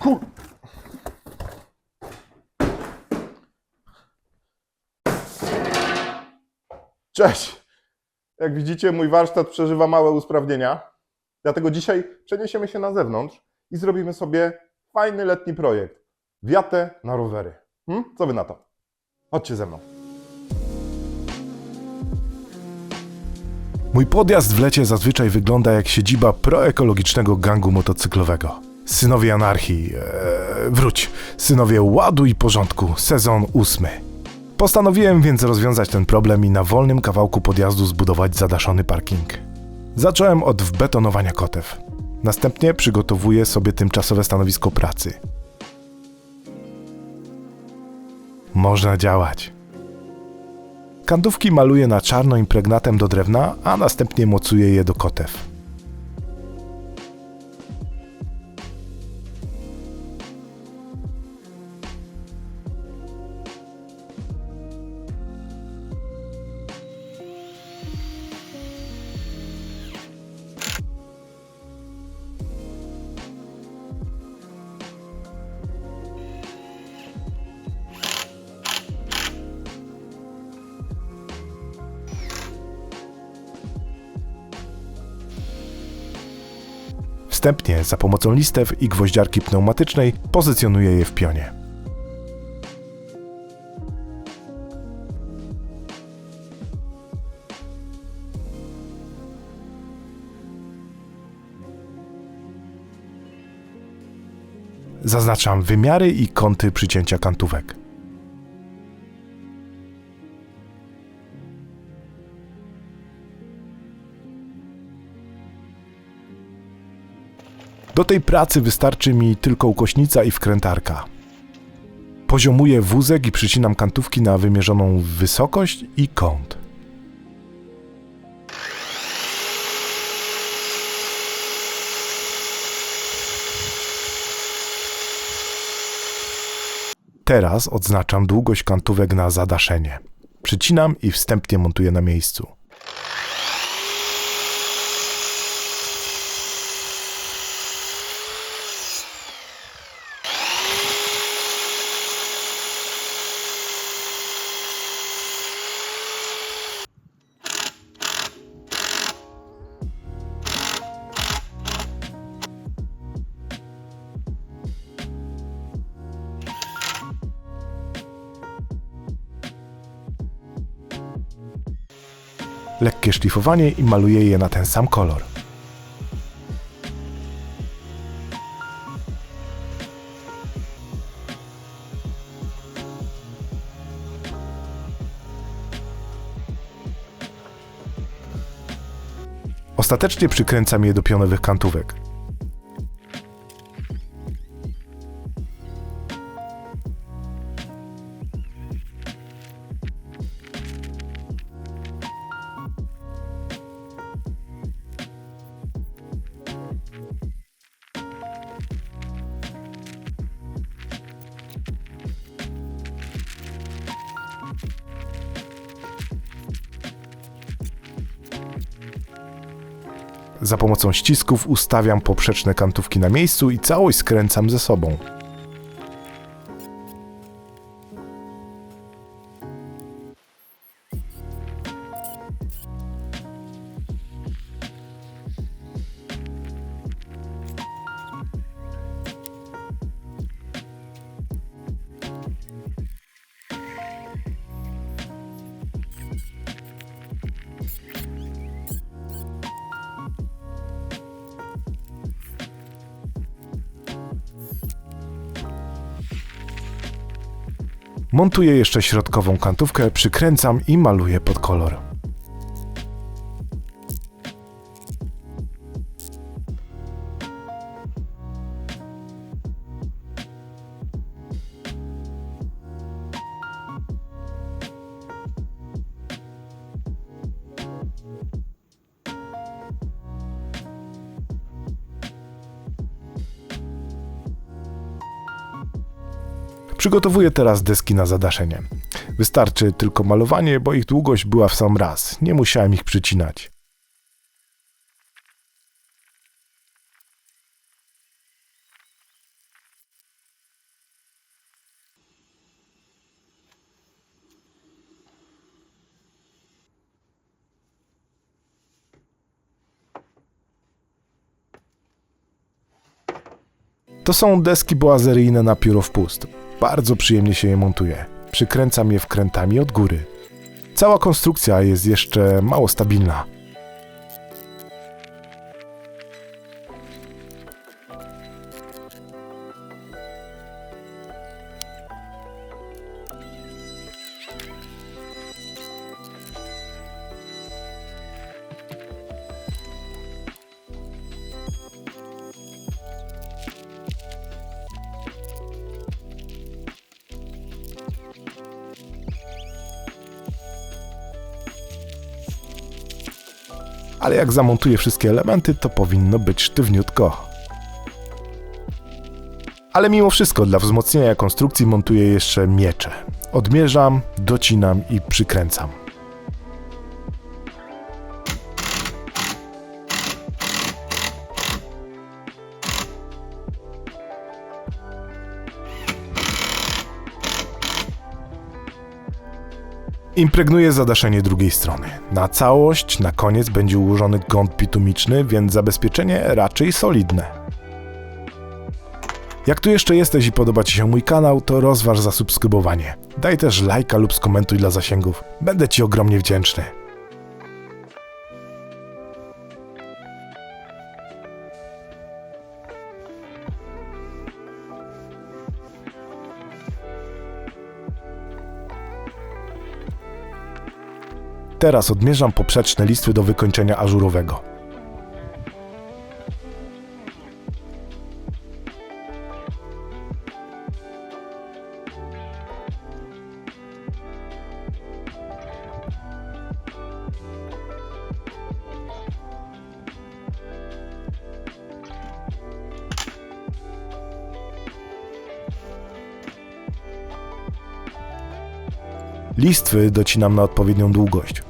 Kur... Cześć! Jak widzicie, mój warsztat przeżywa małe usprawnienia. Dlatego dzisiaj przeniesiemy się na zewnątrz i zrobimy sobie fajny letni projekt. Wiatę na rowery. Hmm? Co wy na to? Chodźcie ze mną. Mój podjazd w lecie zazwyczaj wygląda jak siedziba proekologicznego gangu motocyklowego. Synowie anarchii, ee, wróć, synowie ładu i porządku, sezon ósmy. Postanowiłem więc rozwiązać ten problem i na wolnym kawałku podjazdu zbudować zadaszony parking. Zacząłem od wbetonowania kotew. Następnie przygotowuję sobie tymczasowe stanowisko pracy. Można działać. Kantówki maluję na czarno impregnatem do drewna, a następnie mocuję je do kotew. Wstępnie za pomocą listew i gwoździarki pneumatycznej pozycjonuję je w pionie. Zaznaczam wymiary i kąty przycięcia kantówek. Do tej pracy wystarczy mi tylko ukośnica i wkrętarka. Poziomuję wózek i przycinam kantówki na wymierzoną wysokość i kąt. Teraz odznaczam długość kantówek na zadaszenie. Przycinam i wstępnie montuję na miejscu. Lekkie szlifowanie i maluję je na ten sam kolor. Ostatecznie przykręcam je do pionowych kantówek. Za pomocą ścisków ustawiam poprzeczne kantówki na miejscu i całość skręcam ze sobą. Montuję jeszcze środkową kantówkę, przykręcam i maluję pod kolor. Przygotowuję teraz deski na zadaszenie. Wystarczy tylko malowanie, bo ich długość była w sam raz. Nie musiałem ich przycinać. To są deski boazeryjne na pióro w pust. Bardzo przyjemnie się je montuje. Przykręcam je wkrętami od góry. Cała konstrukcja jest jeszcze mało stabilna. Ale jak zamontuję wszystkie elementy, to powinno być sztywniutko. Ale mimo wszystko dla wzmocnienia konstrukcji montuję jeszcze miecze. Odmierzam, docinam i przykręcam. Impregnuję zadaszenie drugiej strony. Na całość na koniec będzie ułożony gąd bitumiczny, więc zabezpieczenie raczej solidne. Jak tu jeszcze jesteś i podoba Ci się mój kanał, to rozważ zasubskrybowanie. Daj też lajka lub skomentuj dla zasięgów. Będę Ci ogromnie wdzięczny. Teraz odmierzam poprzeczne listwy do wykończenia ażurowego. Listwy docinam na odpowiednią długość.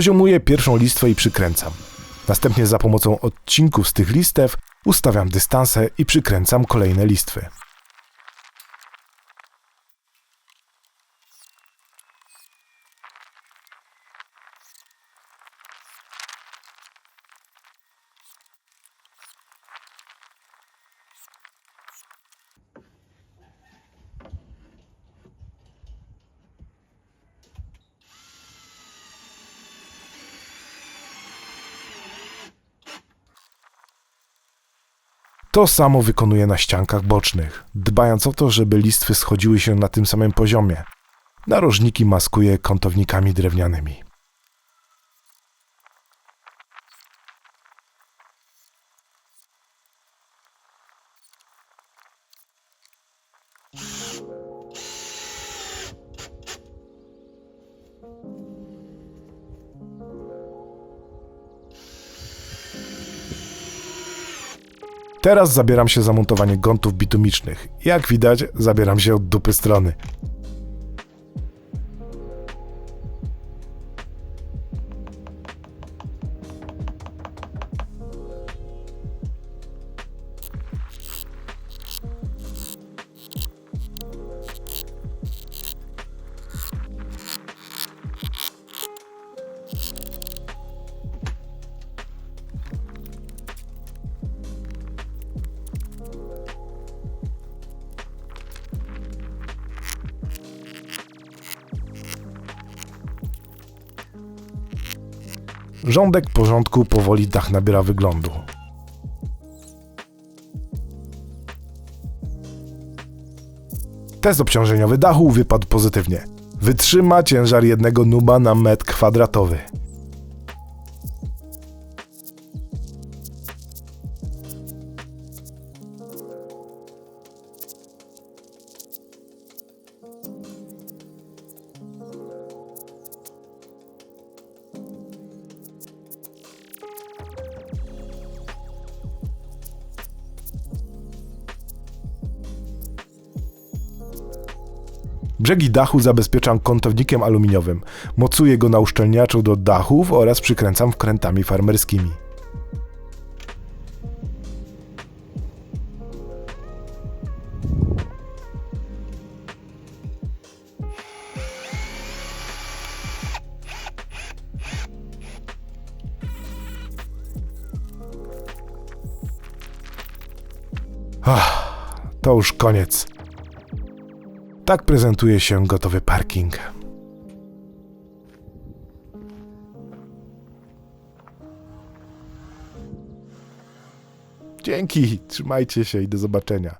Poziomuję pierwszą listwę i przykręcam. Następnie za pomocą odcinków z tych listew ustawiam dystanse i przykręcam kolejne listwy. To samo wykonuję na ściankach bocznych, dbając o to, żeby listwy schodziły się na tym samym poziomie. Narożniki maskuję kątownikami drewnianymi. Teraz zabieram się za montowanie gątów bitumicznych. Jak widać, zabieram się od dupy strony. Rządek porządku powoli dach nabiera wyglądu. Test obciążeniowy dachu wypadł pozytywnie. Wytrzyma ciężar jednego nuba na metr kwadratowy. Brzegi dachu zabezpieczam kątownikiem aluminiowym. Mocuję go na uszczelniaczu do dachów oraz przykręcam wkrętami farmerskimi. Ach, to już koniec. Tak prezentuje się gotowy parking. Dzięki, trzymajcie się i do zobaczenia.